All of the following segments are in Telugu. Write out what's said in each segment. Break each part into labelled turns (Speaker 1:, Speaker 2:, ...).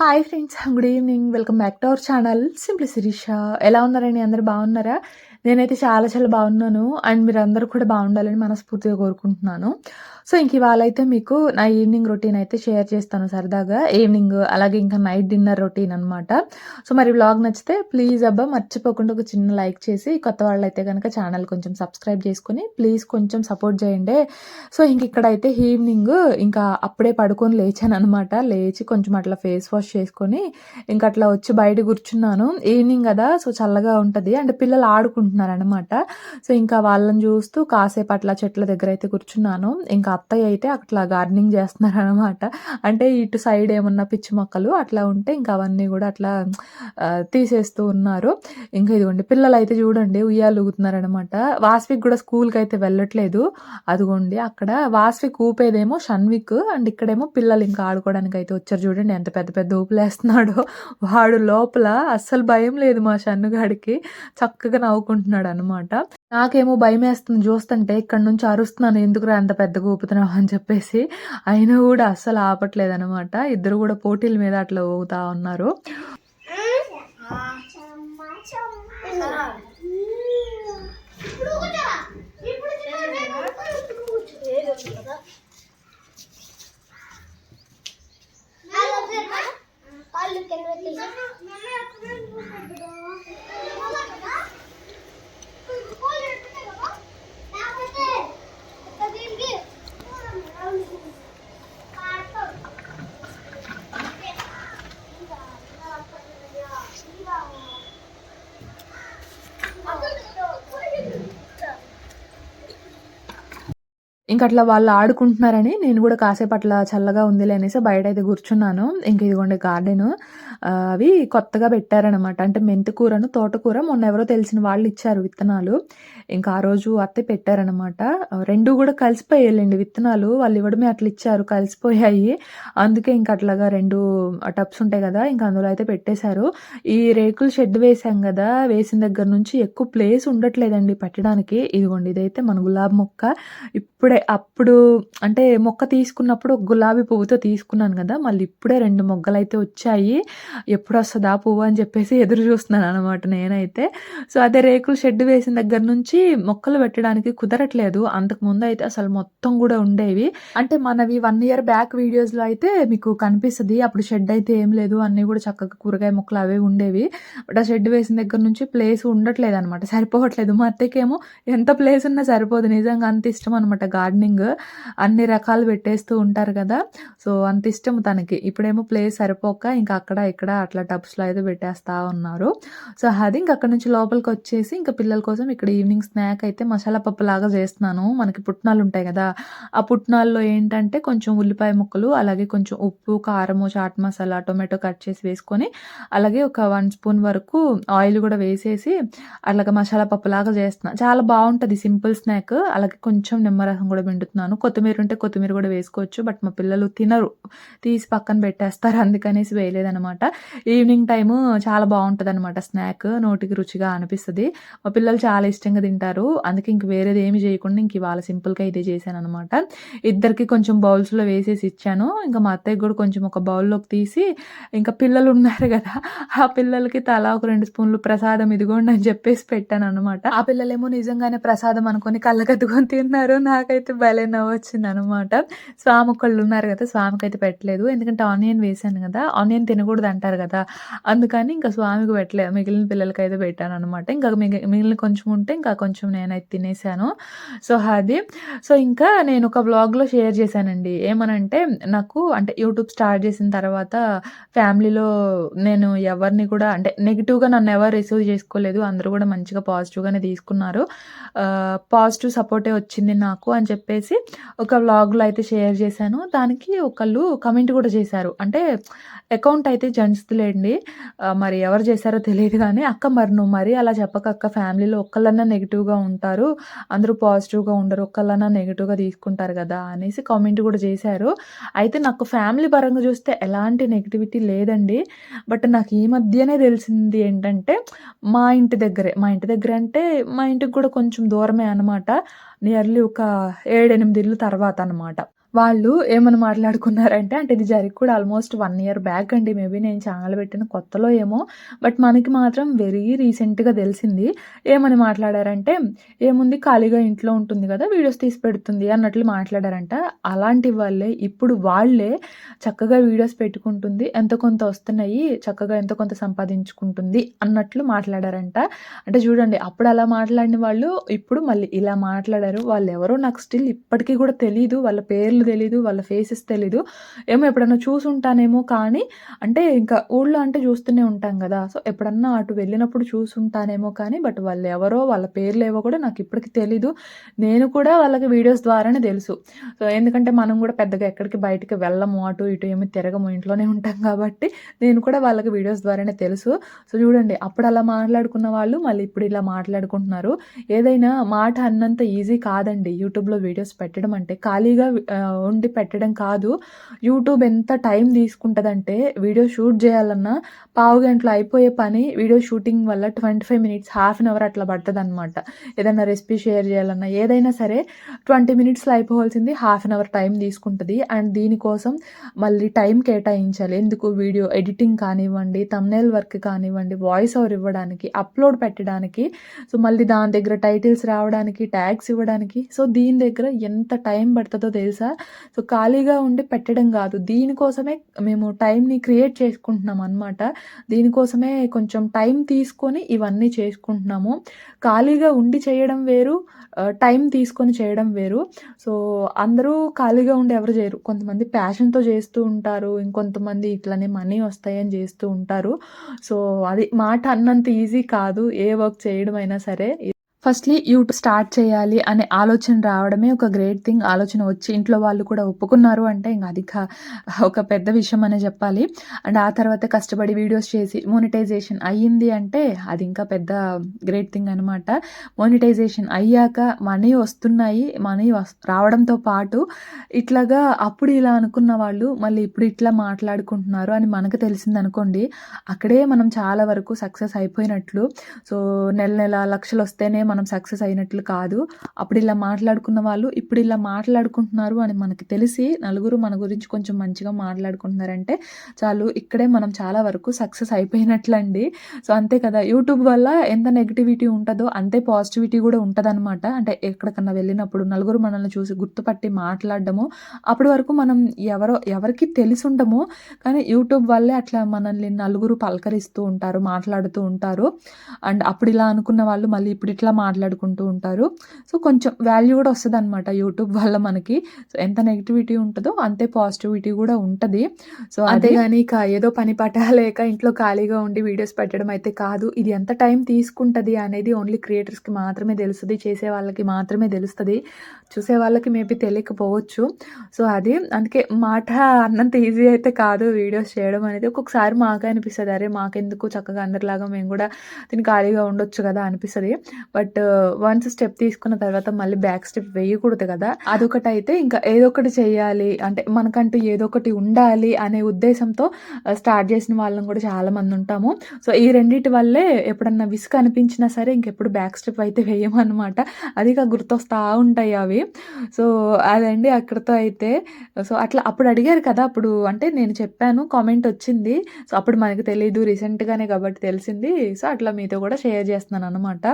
Speaker 1: Hi friends good evening welcome back to our channel simply Sirisha ఎలా ఉన్నారండి? అందరు బాగున్నారా? నేనైతే చాలా చాలా బాగున్నాను. అండ్ మీరు అందరూ కూడా బాగుండాలని మనస్ఫూర్తిగా కోరుకుంటున్నాను. సో ఇంక ఇవాళ అయితే మీకు నా ఈవినింగ్ రొటీన్ అయితే షేర్ చేస్తాను సరదాగా. ఈవినింగ్ అలాగే ఇంకా నైట్ డిన్నర్ రొటీన్ అనమాట సో మరి వ్లాగ్ నచ్చితే ప్లీజ్ అబ్బా మర్చిపోకుండా ఒక చిన్న లైక్ చేసి కొత్త వాళ్ళు అయితే కనుక ఛానల్ కొంచెం సబ్స్క్రైబ్ చేసుకుని ప్లీజ్ కొంచెం సపోర్ట్ చేయండి. సో ఇంక ఇక్కడైతే ఈవినింగ్ ఇంకా అప్పుడే పడుకొని లేచాను అనమాట లేచి కొంచెం అట్లా ఫేస్ వాష్ చేసుకొని ఇంకా అట్లా వచ్చి బయట కూర్చున్నాను. ఈవినింగ్ కదా సో చల్లగా ఉంటుంది. అండ్ పిల్లలు ఆడుకుంటున్నారు అనమాట సో ఇంకా వాళ్ళని చూస్తూ కాసేపు అట్లా చెట్ల దగ్గర అయితే కూర్చున్నాను. ఇంకా అత్తయ్య అయితే అట్లా గార్డెనింగ్ చేస్తున్నారు అనమాట అంటే ఇటు సైడ్ ఏమన్నా పిచ్చి మొక్కలు అట్లా ఉంటే ఇంకా అవన్నీ కూడా అట్లా తీసేస్తూ ఉన్నారు. ఇంకా ఇదిగోండి పిల్లలు అయితే చూడండి ఉయ్యాలు ఊగుతున్నారు అనమాట వాస్విక్ కూడా స్కూల్కి అయితే వెళ్ళట్లేదు. అదిగోండి అక్కడ వాస్విక్ ఊపేదేమో షన్విక్. అండ్ ఇక్కడేమో పిల్లలు ఇంకా ఆడుకోవడానికి అయితే వచ్చారు చూడండి ఎంత పెద్ద పెద్ద దోపులేస్తున్నాడో వాడు లోపల అస్సలు భయం లేదు మా షన్నుగాడికి. చక్కగా నవ్వుకుంటున్నాడు అనమాట నాకేమో భయం వేస్తుంది చూస్తుంటే ఇక్కడ నుంచి అరుస్తున్నాను ఎందుకురా అంత పెద్ద ఊపుతున్నావు అని చెప్పేసి. అయినా కూడా అస్సలు ఆపట్లేదు అనమాట ఇద్దరు కూడా పోటీల మీద అట్లా ఊగుతా ఉన్నారు. ఇంక అట్లా వాళ్ళు ఆడుకుంటున్నారని నేను కూడా కాసేపు అట్లా చల్లగా ఉందిలే అనేసి బయట అయితే కూర్చున్నాను. ఇంక ఇదిగోండి గార్డెన్. అవి కొత్తగా పెట్టారనమాట అంటే మెంతికూరను తోటకూర మొన్న ఎవరో తెలిసిన వాళ్ళు ఇచ్చారు విత్తనాలు. ఇంకా ఆ రోజు అత్తే పెట్టారనమాట రెండు కూడా కలిసిపోయాయండి విత్తనాలు. వాళ్ళు ఇవ్వడమే అట్లా ఇచ్చారు. కలిసిపోయాయి. అందుకే ఇంకా అట్లాగా రెండు టబ్స్ ఉంటాయి కదా ఇంకా అందులో అయితే పెట్టేశారు. ఈ రేకులు షెడ్ వేసాం కదా వేసిన దగ్గర నుంచి ఎక్కువ ప్లేస్ ఉండట్లేదండి పెట్టడానికి. ఇదిగోండి ఇదైతే మన గులాబీ మొక్క. ఇప్పుడే అప్పుడు అంటే మొక్క తీసుకున్నప్పుడు ఒక గులాబీ పువ్వుతో తీసుకున్నాను కదా మళ్ళీ ఇప్పుడే రెండు మొగ్గలు అయితే వచ్చాయి. ఎప్పుడు వస్తుందా పువ్వు అని చెప్పేసి ఎదురు చూస్తున్నాను అనమాట నేనైతే. సో అదే రేకులు షెడ్ వేసిన దగ్గర నుంచి మొక్కలు పెట్టడానికి కుదరట్లేదు. అంతకు ముందు అయితే అసలు మొత్తం కూడా ఉండేవి. అంటే మనవి వన్ ఇయర్ బ్యాక్ వీడియోస్లో అయితే మీకు కనిపిస్తుంది. అప్పుడు షెడ్ అయితే ఏం లేదు. అన్నీ కూడా చక్కగా కూరగాయ మొక్కలు అవే ఉండేవి. బట్ ఆ షెడ్ వేసిన దగ్గర నుంచి ప్లేస్ ఉండట్లేదు అనమాట సరిపోవట్లేదు. మా అత్తకేమో ఎంత ప్లేస్ ఉన్నా సరిపోదు. నిజంగా అంత ఇష్టం అనమాట గార్డెన్ మార్నింగ్ అన్ని రకాలు పెట్టేస్తూ ఉంటారు కదా. సో అంత ఇష్టం తనకి. ఇప్పుడేమో ప్లేస్ సరిపోక ఇంకా అక్కడ ఇక్కడ అట్లా టబ్స్లో అయితే పెట్టేస్తా ఉన్నారు. సో అది ఇంకా అక్కడ నుంచి లోపలికి వచ్చేసి ఇంకా పిల్లల కోసం ఇక్కడ ఈవినింగ్ స్నాక్ అయితే మసాలా పప్పు లాగా చేస్తున్నాను. మనకి పుట్నాలు ఉంటాయి కదా. ఆ పుట్నాల్లో ఏంటంటే కొంచెం ఉల్లిపాయ ముక్కలు అలాగే కొంచెం ఉప్పు కారము చాట్ మసాలా టొమాటో కట్ చేసి వేసుకొని అలాగే ఒక వన్ స్పూన్ వరకు ఆయిల్ కూడా వేసేసి అలాగ మసాలా పప్పు లాగా చేస్తున్నా. చాలా బాగుంటుంది సింపుల్ స్నాక్. అలాగే కొంచెం నిమ్మరసం కూడా పిండుతున్నాను. కొత్తిమీర ఉంటే కొత్తిమీర కూడా వేసుకోవచ్చు. బట్ మా పిల్లలు తినరు. తీసి పక్కన పెట్టేస్తారు. అందుకనేసి వేయలేదనమాట ఈవినింగ్ టైము చాలా బాగుంటుంది అనమాట స్నాక్ నోటికి రుచిగా అనిపిస్తుంది. మా పిల్లలు చాలా ఇష్టంగా తింటారు. అందుకే ఇంక వేరేది ఏమి చేయకుండా ఇంక ఇవాళ సింపుల్గా ఇదే చేశాను అనమాట ఇద్దరికి కొంచెం బౌల్స్లో వేసేసి ఇచ్చాను. ఇంకా మా అత్తయ్యకి కూడా కొంచెం ఒక బౌల్లోకి తీసి ఇంకా పిల్లలు ఉన్నారు కదా ఆ పిల్లలకి తలా ఒక రెండు స్పూన్లు ప్రసాదం ఇదిగోండి అని చెప్పేసి పెట్టాను అనమాట ఆ పిల్లలేమో నిజంగానే ప్రసాదం అనుకొని కళ్ళకద్దుకొని తిన్నారు. నాకైతే భలే నవ్వొచ్చింది అనమాట స్వామి ఒకళ్ళు ఉన్నారు కదా స్వామికి అయితే పెట్టలేదు. ఎందుకంటే ఆనియన్ వేసాను కదా ఆనియన్ తినకూడదు అంటారు కదా. అందుకని ఇంకా స్వామికి పెట్టలేదు మిగిలిన పిల్లలకి అయితే పెట్టాను అనమాట ఇంకా మిగిలిన కొంచెం ఉంటే ఇంకా కొంచెం నేనైతే తినేసాను. సో అది. సో ఇంకా నేను ఒక బ్లాగ్లో షేర్ చేశానండి. ఏమనంటే నాకు అంటే యూట్యూబ్ స్టార్ట్ చేసిన తర్వాత ఫ్యామిలీలో నేను ఎవరిని కూడా అంటే నెగిటివ్గా నన్ను ఎవరు రిసీవ్ చేసుకోలేదు. అందరూ కూడా మంచిగా పాజిటివ్గానే తీసుకున్నారు. పాజిటివ్ సపోర్టే వచ్చింది నాకు అని చెప్పి చెప్పేసి ఒక వ్లాగ్లో అయితే షేర్ చేశాను. దానికి ఒకళ్ళు కమెంట్ కూడా చేశారు. అంటే అకౌంట్ అయితే జెంట్స్దిలేండి మరి ఎవరు చేశారో తెలియదు కానీ అక్క మరి నువ్వు మరి అలా చెప్పక అక్క ఫ్యామిలీలో ఒక్కళ్ళన్నా నెగిటివ్గా ఉంటారు. అందరూ పాజిటివ్గా ఉండరు. ఒక్కళ్ళన్నా నెగిటివ్గా తీసుకుంటారు కదా అనేసి కామెంట్ కూడా చేశారు. అయితే నాకు ఫ్యామిలీ పరంగా చూస్తే ఎలాంటి నెగిటివిటీ లేదండి. బట్ నాకు ఈ మధ్యనే తెలిసింది ఏంటంటే మా ఇంటి దగ్గరే. మా ఇంటి దగ్గర అంటే మా ఇంటికి కూడా కొంచెం దూరమే అనమాట నియర్లీ ఒక ఏడెనిమిది తర్వాత అనమాట వాళ్ళు ఏమని మాట్లాడుకున్నారంటే అంటే ఇది జరిగి కూడా ఆల్మోస్ట్ వన్ ఇయర్ బ్యాక్ అండి. మేబీ నేను ఛానల్ పెట్టిన కొత్తలో ఏమో! బట్ మనకి మాత్రం వెరీ రీసెంట్‌గా తెలిసింది. ఏమని మాట్లాడారంటే, "ఏముంది ఖాళీగా ఇంట్లో ఉంటుంది కదా వీడియోస్ తీసి పెడుతుంది" అన్నట్లు మాట్లాడారంట. అలాంటి వాళ్ళే ఇప్పుడు వాళ్ళే చక్కగా వీడియోస్ పెట్టుకుంటుంది. ఎంతో కొంత వస్తున్నాయి. చక్కగా ఎంతో కొంత సంపాదించుకుంటుంది అన్నట్లు మాట్లాడారంట. అంటే చూడండి అప్పుడు అలా మాట్లాడిన వాళ్ళు ఇప్పుడు మళ్ళీ ఇలా మాట్లాడారు. వాళ్ళు ఎవరో నాకు స్టిల్ ఇప్పటికీ కూడా తెలియదు వాళ్ళ పేర్లు తెలీదు. వాళ్ళ ఫేసెస్ తెలీదు. ఏమో ఎప్పుడన్నా చూసుంటానేమో కానీ అంటే ఇంకా ఊళ్ళో అంటే చూస్తూనే ఉంటాం కదా సో, ఎప్పుడన్నా అటు వెళ్ళినప్పుడు చూసుంటానేమో కానీ బట్ వాళ్ళు ఎవరో వాళ్ళ పేర్లేవో కూడా నాకు ఇప్పటికి తెలీదు. నేను కూడా వాళ్ళకి వీడియోస్ ద్వారానే తెలుసు. సో, ఎందుకంటే మనం కూడా పెద్దగా ఎక్కడికి బయటికి వెళ్ళము. అటు ఇటు ఏమి తిరగము. ఇంట్లోనే ఉంటాం కాబట్టి నేను కూడా వాళ్ళకి వీడియోస్ ద్వారానే తెలుసు. సో, చూడండి అప్పుడు అలా మాట్లాడుకున్న వాళ్ళు మళ్ళీ ఇప్పుడు ఇలా మాట్లాడుకుంటున్నారు. ఏదైనా మాట అన్నంత ఈజీ కాదండి యూట్యూబ్‌లో వీడియోస్ పెట్టడం అంటే. ఖాళీగా ఉండి పెట్టడం కాదు. యూట్యూబ్ ఎంత టైం తీసుకుంటుందంటే వీడియో షూట్ చేయాలన్నా పావు గంటలో అయిపోయే పని వీడియో షూటింగ్ వల్ల 25 మినిట్స్, హాఫ్ అన్ అవర్ అట్లా పడతదనమాట. ఏదైనా రెసిపీ షేర్ చేయాలన్నా ఏదైనా సరే 20 మినిట్స్‌లో అయిపోవాల్సింది హాఫ్ అన్ అవర్ టైం తీసుకుంటుంది అండ్ దీనికోసం మళ్ళీ టైం కేటాయించాలి. ఎందుకు వీడియో ఎడిటింగ్ కానివ్వండి, తమ్నేల్ వర్క్ కానివ్వండి, వాయిస్ ఓవర్ ఇవ్వడానికి, అప్‌లోడ్ పెట్టడానికి, సో, మళ్ళీ దాని దగ్గర టైటిల్స్ రావడానికి, ట్యాగ్స్ ఇవ్వడానికి, సో, దీని దగ్గర ఎంత టైం పడుతుందో తెలుసా? సో, ఖాళీగా ఉండి పెట్టడం కాదు దీనికోసమే మేము టైంని క్రియేట్ చేసుకుంటున్నాం అనమాట. దీనికోసమే కొంచెం టైం తీసుకొని ఇవన్నీ చేసుకుంటున్నాము. ఖాళీగా ఉండి చేయడం వేరు. టైం తీసుకొని చేయడం వేరు. సో, అందరూ ఖాళీగా ఉండి ఎవరు చేయరు కొంతమంది ప్యాషన్‌తో చేస్తూ ఉంటారు. ఇంకొంతమంది ఇట్లనే మనీ వస్తాయని చేస్తూ ఉంటారు. సో, అది మాట అన్నంత ఈజీ కాదు. ఏ వర్క్ చేయడం అయినా సరే. ఫస్ట్‌లీ యూట్యూబ్ స్టార్ట్ చేయాలి అనే ఆలోచన రావడమే ఒక గ్రేట్ థింగ్. ఆలోచన వచ్చి ఇంట్లో వాళ్ళు కూడా ఒప్పుకున్నారు అంటే ఇంకా అది ఒక పెద్ద విషయం అనే చెప్పాలి అండ్ ఆ తర్వాత కష్టపడి వీడియోస్ చేసి మోనిటైజేషన్ అయ్యింది అంటే అది ఇంకా పెద్ద గ్రేట్ థింగ్ అనమాట. మోనిటైజేషన్ అయ్యాక మనీ వస్తున్నాయి. మనీ రావడంతో పాటు ఇట్లాగా అప్పుడు ఇలా అనుకున్న వాళ్ళు మళ్ళీ ఇప్పుడు ఇట్లా మాట్లాడుకుంటున్నారు అని మనకు తెలిసింది అనుకోండి అక్కడే మనం చాలా వరకు సక్సెస్ అయిపోయినట్లు. సో, నెల నెల లక్షలు వస్తేనే మనం సక్సెస్ అయినట్లు కాదు. అప్పుడు ఇలా మాట్లాడుకున్న వాళ్ళు ఇప్పుడు ఇలా మాట్లాడుకుంటున్నారు అని మనకి తెలిసి నలుగురు మన గురించి కొంచెం మంచిగా మాట్లాడుకుంటున్నారంటే చాలు ఇక్కడే మనం చాలా వరకు సక్సెస్ అయిపోయినట్లండి. సో, అంతే కదా! యూట్యూబ్ వల్ల ఎంత నెగటివిటీ ఉంటుందో అంతే పాజిటివిటీ కూడా ఉంటుందన్నమాట అంటే ఎక్కడికన్నా వెళ్ళినప్పుడు నలుగురు మనల్ని చూసి గుర్తుపట్టి మాట్లాడడము. అప్పటి వరకు మనం ఎవరో ఎవరికి తెలిసి ఉండము కానీ యూట్యూబ్ వల్లే అట్లా మనల్ని నలుగురు పలకరిస్తూ ఉంటారు. మాట్లాడుతూ ఉంటారు. అండ్ అప్పుడు ఇలా అనుకున్న వాళ్ళు మళ్ళీ ఇప్పుడు ఇట్లా మాట్లాడుకుంటూ ఉంటారు. సో, కొంచెం వాల్యూ కూడా వస్తదనమాట యూట్యూబ్ వల్ల మనకి. సో, ఎంత నెగటివిటీ ఉంటదో అంతే పాజిటివిటీ కూడా ఉంటది. సో, అంతేగాని ఇక ఏదో పని పాట లేక ఇంట్లో ఖాళీగా ఉండి వీడియోస్ పెట్టడం అయితే కాదు. ఇది ఎంత టైం తీసుకుంటది అనేది ఓన్లీ క్రియేటర్స్‌కి మాత్రమే తెలుస్తది. చేసే వాళ్ళకి మాత్రమే తెలుస్తది. చూసే వాళ్ళకి మేబీ తెలియకపోవచ్చు. సో, అది అందుకే మాట అన్నంత ఈజీ అయితే కాదు వీడియోస్ చేయడం అనేది. ఒక్కొక్కసారి మాకే అనిపిస్తుంది అరే! మాకెందుకు చక్కగా అందరిలాగా మేము కూడా దీన్ని ఖాళీగా ఉండొచ్చు కదా! అనిపిస్తుంది బట్ వన్స్ స్టెప్ తీసుకున్న తర్వాత మళ్ళీ బ్యాక్ స్టెప్ వేయకూడదు కదా! అదొకటి అయితే ఇంకా ఏదో ఒకటి చేయాలి. అంటే మనకంటూ ఏదో ఒకటి ఉండాలి అనే ఉద్దేశంతో స్టార్ట్ చేసిన వాళ్ళం కూడా చాలామంది ఉంటాము. సో, ఈ రెండింటి వల్లే ఎప్పుడన్నా విసుగు అనిపించినా సరే ఇంకెప్పుడు బ్యాక్ స్టెప్ అయితే వేయమనమాట. అది ఇక గుర్తొస్తా ఉంటాయి అవి. సో, అదండి అక్కడితో అయితే. సో, అట్లా అప్పుడు అడిగారు కదా! అప్పుడు అంటే నేను చెప్పాను. కామెంట్ వచ్చింది. సో, అప్పుడు మనకు తెలీదు. రీసెంట్‌గానే కాబట్టి తెలిసింది. సో, అట్లా మీతో కూడా షేర్ చేస్తున్నాను అనమాట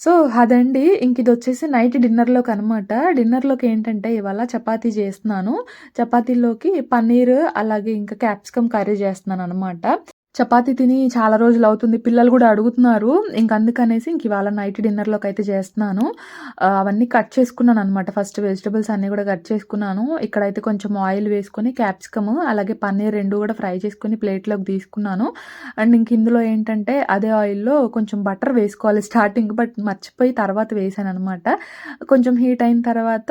Speaker 1: సో, అదండి. ఇంక ఇదొచ్చేసి నైట్ డిన్నర్‌లోకనమాట. డిన్నర్‌లోకి ఏంటంటే ఇవాళ చపాతీ చేస్తున్నాను. చపాతీలోకి పన్నీర్ అలాగే ఇంకా క్యాప్సికమ్ కర్రీ చేస్తున్నాను అనమాట చపాతీ తిని చాలా రోజులు అవుతుంది పిల్లలు కూడా అడుగుతున్నారు. ఇంక అందుకనేసి ఇంక ఇవాళ నైట్ డిన్నర్లోకి అయితే చేస్తున్నాను. అవన్నీ కట్ చేసుకున్నాను అనమాట ఫస్ట్ వెజిటబుల్స్ అన్నీ కూడా కట్ చేసుకున్నాను. ఇక్కడైతే కొంచెం ఆయిల్ వేసుకొని క్యాప్సికమ్ అలాగే పన్నీర్ రెండు కూడా ఫ్రై చేసుకుని ప్లేట్‌లోకి తీసుకున్నాను. అండ్ ఇంక ఇందులో ఏంటంటే అదే ఆయిల్‌లో కొంచెం బటర్ వేసుకోవాలి స్టార్టింగ్ బట్ మర్చిపోయి తర్వాత వేసాను అనమాట కొంచెం హీట్ అయిన తర్వాత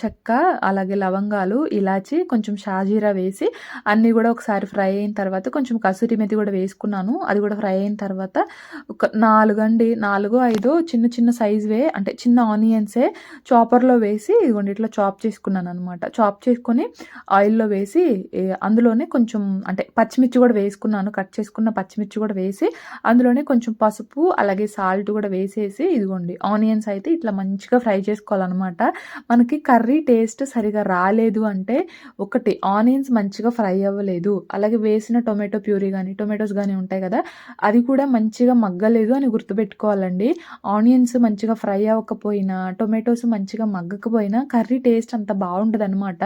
Speaker 1: చెక్క అలాగే లవంగాలు, ఇలాచి, కొంచెం షాజీరా వేసి అన్నీ కూడా ఒకసారి ఫ్రై అయిన తర్వాత కొంచెం కసూరి పచ్చిమిర్చి కూడా వేసుకున్నాను. అది కూడా ఫ్రై అయిన తర్వాత ఒక నాలుగండి నాలుగు ఐదు చిన్న చిన్న సైజువే అంటే చిన్న ఆనియన్సే చాపర్లో వేసి ఇదిగోండి ఇట్లా చాప్ చేసుకున్నాను అనమాట చాప్ చేసుకొని ఆయిల్లో వేసి అందులోనే కొంచెం అంటే పచ్చిమిర్చి కూడా వేసుకున్నాను. కట్ చేసుకున్న పచ్చిమిర్చి కూడా వేసి అందులోనే కొంచెం పసుపు అలాగే సాల్ట్ కూడా వేసేసి ఇదిగోండి ఆనియన్స్ అయితే ఇట్లా మంచిగా ఫ్రై చేసుకోవాలన్నమాట. మనకి కర్రీ టేస్ట్ సరిగా రాలేదు అంటే ఒకటి ఆనియన్స్ మంచిగా ఫ్రై అవ్వలేదు. అలాగే వేసిన టొమాటో ప్యూరీ కానీ టొమాటోస్ కానీ ఉంటాయి కదా అది కూడా మంచిగా మగ్గలేదు అని గుర్తుపెట్టుకోవాలండి. ఆనియన్స్ మంచిగా ఫ్రై అవ్వకపోయినా టొమాటోస్ మంచిగా మగ్గకపోయినా కర్రీ టేస్ట్ అంత బాగుంటుంది అనమాట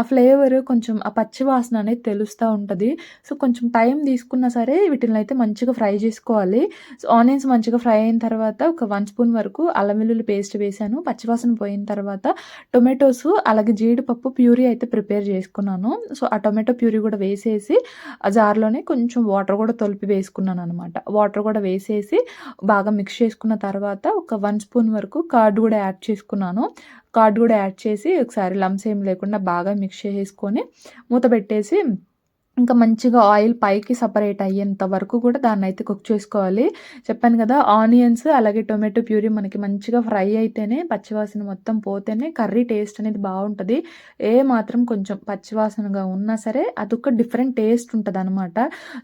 Speaker 1: ఆ ఫ్లేవర్ కొంచెం ఆ పచ్చి వాసన అనేది తెలుస్తూ ఉంటుంది. సో కొంచెం టైం తీసుకున్నా సరే వీటిని అయితే మంచిగా ఫ్రై చేసుకోవాలి. సో ఆనియన్స్ మంచిగా ఫ్రై అయిన తర్వాత ఒక వన్ స్పూన్ వరకు అల్లం వెల్లుల్లి పేస్ట్ వేసాను. పచ్చివాసన పోయిన తర్వాత టొమాటోస్ అలాగే జీడిపప్పు ప్యూరీ అయితే ప్రిపేర్ చేసుకున్నాను. సో ఆ టొమాటో ప్యూరీ కూడా వేసేసి ఆ జార్లోనే కొంచెం వాటర్ కూడా తొలిపి వేసుకున్నాను అనమాట వాటర్ కూడా వేసేసి బాగా మిక్స్ చేసుకున్న తర్వాత ఒక వన్ స్పూన్ వరకు కర్డ్ కూడా యాడ్ చేసుకున్నాను. కర్డ్ కూడా యాడ్ చేసి ఒకసారి లమ్స్ ఏం లేకుండా బాగా మిక్స్ చేసుకొని మూత పెట్టేసి ఇంకా మంచిగా ఆయిల్ పైకి సపరేట్ అయ్యేంత వరకు కూడా దాన్ని అయితే కుక్ చేసుకోవాలి. చెప్పాను కదా ఆనియన్స్ అలాగే టొమాటో ప్యూరీ మనకి మంచిగా ఫ్రై అయితేనే పచ్చివాసన మొత్తం పోతేనే కర్రీ టేస్ట్ అనేది బాగుంటుంది. ఏ మాత్రం కొంచెం పచ్చివాసనగా ఉన్నా సరే అదొక డిఫరెంట్ టేస్ట్ ఉంటుంది అనమాట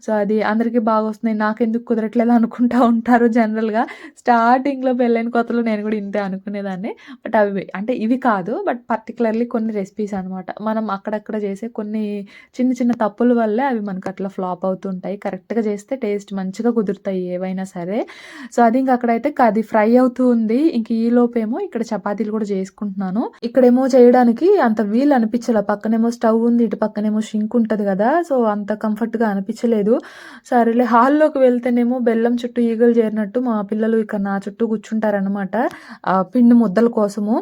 Speaker 1: సో అది అందరికీ బాగా వస్తుంది నాకెందుకు కుదరట్లేదు అనుకుంటా ఉంటారు జనరల్గా. స్టార్టింగ్లో పెళ్ళైన కొత్తలో నేను కూడా ఇంతే అనుకునేదాన్ని. బట్ అవి అంటే ఇవి కాదు. బట్ పర్టికులర్లీ కొన్ని రెసిపీస్ అనమాట మనం అక్కడక్కడ చేసే కొన్ని చిన్న చిన్న తప్పుల వల్లే అవి మనకు అట్లా ఫ్లాప్ అవుతుంటాయి. కరెక్ట్గా చేస్తే టేస్ట్ మంచిగా కుదురుతాయి ఏవైనా సరే. సో అది ఇంక అక్కడైతే అది ఫ్రై అవుతూ ఉంది. ఇంక ఈ లోపేమో ఇక్కడ చపాతీలు కూడా చేసుకుంటున్నాను. ఇక్కడేమో చేయడానికి అంత వీలు అనిపించలే. పక్కనేమో స్టవ్ ఉంది ఇటు పక్కనేమో షింక్ ఉంటుంది కదా. సో అంత కంఫర్ట్గా అనిపించలేదు. సరేలే హాల్లోకి వెళ్తేనేమో బెల్లం చుట్టూ ఈగలు చేరినట్టు మా పిల్లలు ఇక్కడ నా చుట్టూ కూర్చుంటారనమాట పిండి ముద్దల కోసము.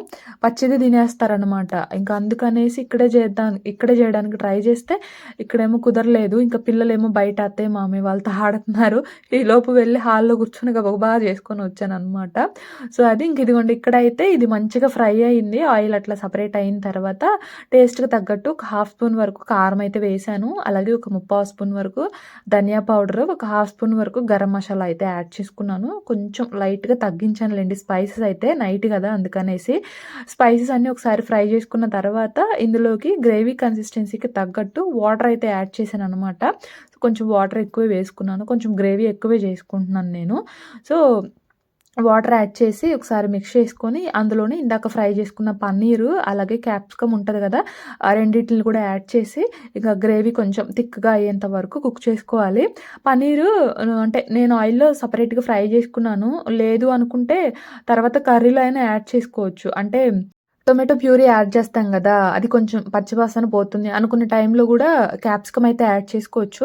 Speaker 1: పచ్చిది తినేస్తారనమాట ఇంకా అందుకనేసి ఇక్కడే చేద్దాం ఇక్కడే చేయడానికి ట్రై చేస్తే ఇక్కడేమో కుదరలేదు. ఇంకా పిల్లలేమో బయట అత్తయ్య మామయ్య వాళ్ళతో ఆడుతున్నారు ఈ లోపు వెళ్ళి హాల్లో కూర్చొని గబగబా చేసుకొని వచ్చాను అనమాట సో అది ఇంక ఇదిగోండి ఇక్కడైతే ఇది మంచిగా ఫ్రై అయింది. ఆయిల్ అట్లా సపరేట్ అయిన తర్వాత టేస్ట్కి తగ్గట్టు ఒక హాఫ్ స్పూన్ వరకు కారం అయితే వేసాను. అలాగే ఒక ముప్పావు స్పూన్ వరకు ధనియా పౌడర్ ఒక హాఫ్ స్పూన్ వరకు గరం మసాలా అయితే యాడ్ చేసుకున్నాను. కొంచెం లైట్గా తగ్గించానులేండి స్పైసెస్ అయితే నైట్ కదా అందుకనేసి. స్పైసెస్ అన్నీ ఒకసారి ఫ్రై చేసుకున్న తర్వాత ఇందులోకి గ్రేవీ కన్సిస్టెన్సీకి తగ్గట్టు వాటర్ అయితే యాడ్ చేశాను అనమాట కొంచెం వాటర్ ఎక్కువే వేసుకున్నాను. కొంచెం గ్రేవీ ఎక్కువే చేసుకుంటున్నాను నేను. సో వాటర్ యాడ్ చేసి ఒకసారి మిక్స్ చేసుకొని అందులోనే ఇందాక ఫ్రై చేసుకున్న పన్నీరు అలాగే క్యాప్సికమ్ ఉంటుంది కదా ఆ రెండింటిని కూడా యాడ్ చేసి ఇక గ్రేవీ కొంచెం థిక్గా అయ్యేంత వరకు కుక్ చేసుకోవాలి. పన్నీరు అంటే నేను ఆయిల్లో సపరేట్గా ఫ్రై చేసుకున్నాను. లేదు అనుకుంటే తర్వాత కర్రీలో అయినా యాడ్ చేసుకోవచ్చు. అంటే టొమాటో ప్యూరీ యాడ్ చేస్తాం కదా అది కొంచెం పచ్చివాసన పోతుంది అనుకున్న టైంలో కూడా క్యాప్సికమ్ అయితే యాడ్ చేసుకోవచ్చు.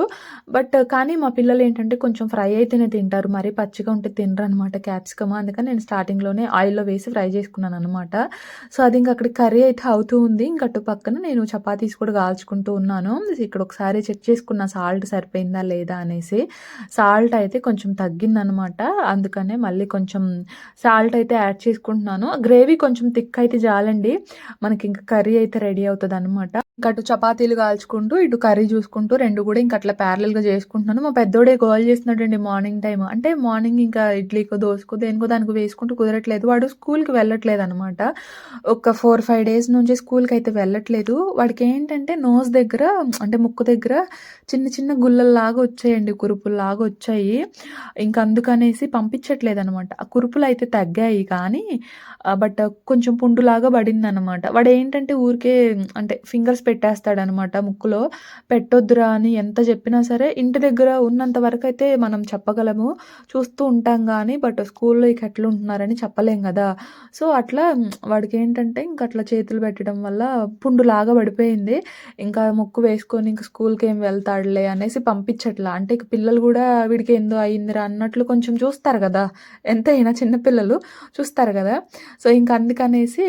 Speaker 1: బట్ కానీ మా పిల్లలు ఏంటంటే కొంచెం ఫ్రై అయితేనే తింటారు మరీ పచ్చిగా ఉంటే తినరు అనమాట క్యాప్సికమ్ అందుకని నేను స్టార్టింగ్లోనే ఆయిల్లో వేసి ఫ్రై చేసుకున్నాను అనమాట సో అది ఇంకా అక్కడ కర్రీ అయితే అవుతూ ఉంది. ఇంకా అటు పక్కన నేను చపాతీస్ కూడా కాల్చుకుంటూ ఉన్నాను. ఇక్కడ ఒకసారి చెక్ చేసుకున్న సాల్ట్ సరిపోయిందా లేదా అనేసి. సాల్ట్ అయితే కొంచెం తగ్గిందనమాట అందుకనే మళ్ళీ కొంచెం సాల్ట్ అయితే యాడ్ చేసుకుంటున్నాను. గ్రేవీ కొంచెం థిక్ అయితే చాలండి మనకి ఇంకా కర్రీ అయితే రెడీ అవుతుంది అనమాట ఇంకా చపాతీలు కాల్చుకుంటూ ఇటు కర్రీ చూసుకుంటూ రెండు కూడా ఇంకా అట్లా ప్యారలల్గా చేసుకుంటున్నాను. మా పెద్దోడే గోల్ చేస్తున్నాడండి మార్నింగ్ టైం అంటే మార్నింగ్ ఇంకా ఇడ్లీకో దోశకో దేనికో దానికి వేసుకుంటూ కుదరట్లేదు. వాడు స్కూల్కి వెళ్ళట్లేదు అనమాట ఒక ఫోర్ ఫైవ్ డేస్ నుంచి స్కూల్కి అయితే వెళ్ళట్లేదు. వాడికి ఏంటంటే నోస్ దగ్గర అంటే ముక్కు దగ్గర చిన్న చిన్న గుల్లల్లాగా వచ్చాయండి కురుపుల్లాగా వచ్చాయి. ఇంకా అందుకనేసి పంపించట్లేదు అనమాట ఆ కురుపులు అయితే తగ్గాయి కానీ బట్ కొంచెం పుండులాగా పడింది అనమాట వాడు ఏంటంటే ఊరికే అంటే ఫింగర్స్ పెట్టేస్తాడనమాట ముక్కులో. పెట్టొద్దురా అని ఎంత చెప్పినా సరే ఇంటి దగ్గర ఉన్నంత వరకు అయితే మనం చెప్పగలము. చూస్తూ ఉంటాం కానీ బట్ స్కూల్లో ఇక ఎట్లా ఉంటున్నారని చెప్పలేం కదా. సో అట్లా వాడికి ఏంటంటే ఇంక అట్లా చేతులు పెట్టడం వల్ల పుండులాగా పడిపోయింది. ఇంకా ముక్కు వేసుకొని ఇంక స్కూల్కి ఏం వెళ్తాడులే అనేసి పంపించట్లా. అంటే ఇక పిల్లలు కూడా వీడికి ఏందో అయిందిరా? అన్నట్లు కొంచెం చూస్తారు కదా. ఎంతైనా చిన్నపిల్లలు చూస్తారు కదా. సో ఇంక అందుకనేసి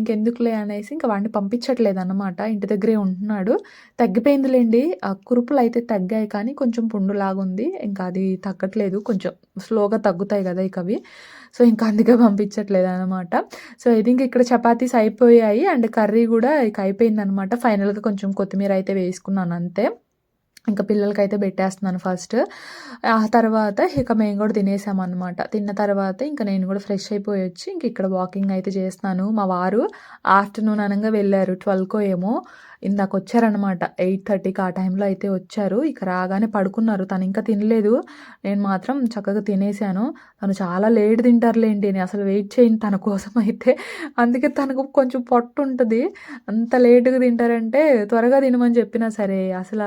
Speaker 1: ఇంకెందుకులే అనేసి ఇంకా వాడిని పంపించట్లేదు అనమాట ఇంటి దగ్గరే ఉంటున్నాడు. తగ్గిపోయిందిలేండి. ఆ కురుపులు అయితే తగ్గాయి కానీ కొంచెం పుండులాగా ఉంది ఇంకా అది తగ్గట్లేదు. కొంచెం స్లోగా తగ్గుతాయి కదా ఇక అవి. సో ఇంకా అందుకే పంపించట్లేదు అనమాట సో ఇది ఇంక ఇక్కడ చపాతీస్ అయిపోయాయి. అండ్ కర్రీ కూడా ఇక అయిపోయింది అనమాట ఫైనల్గా కొంచెం కొత్తిమీర అయితే వేసుకున్నాను అంతే. ఇంకా పిల్లలకైతే పెట్టేస్తున్నాను ఫస్ట్ ఆ తర్వాత ఇక మేము కూడా తినేసామన్నమాట. తిన్న తర్వాత ఇంకా నేను కూడా ఫ్రెష్ అయిపోయి వచ్చి ఇంక ఇక్కడ వాకింగ్ అయితే చేస్తున్నాను. మా వారు ఆఫ్టర్నూన్ అనగా వెళ్ళారు. ట్వెల్వ్కో ఏమో. ఇందాక వచ్చారనమాట ఎయిట్ థర్టీకి ఆ టైంలో అయితే వచ్చారు. ఇక రాగానే పడుకున్నారు. తను ఇంకా తినలేదు. నేను మాత్రం చక్కగా తినేసాను. తను చాలా లేట్ తింటారులేండి. నేను అసలు వెయిట్ చేయను తన కోసం అయితే. అందుకే తనకు కొంచెం పొట్టు ఉంటుంది. అంత లేటుగా తింటారంటే త్వరగా తినమని చెప్పినా సరే అసలు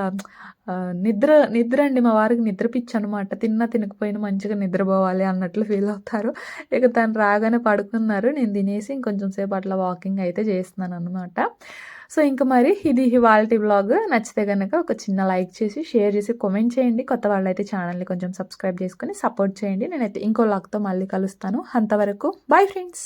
Speaker 1: నిద్ర నిద్ర అండి మా వారికి నిద్ర పిచ్చి అనమాట తిన్నా తినకపోయినా మంచిగా నిద్రపోవాలి అన్నట్లు ఫీల్ అవుతారు. ఇక తను రాగానే పడుకున్నారు. నేను తినేసి ఇంకొంచెం సేపు అట్లా వాకింగ్ అయితే చేస్తున్నాను అనమాట సో ఇంకా మరి ఇది ఇవాళ బ్లాగ్ నచ్చితే కనుక ఒక చిన్న లైక్ చేసి షేర్ చేసి కామెంట్ చేయండి. కొత్త వాళ్ళైతే ఛానల్ని కొంచెం సబ్స్క్రైబ్ చేసుకొని సపోర్ట్ చేయండి. నేనైతే ఇంకో లాగ్తో మళ్ళీ కలుస్తాను. అంతవరకు బాయ్ ఫ్రెండ్స్.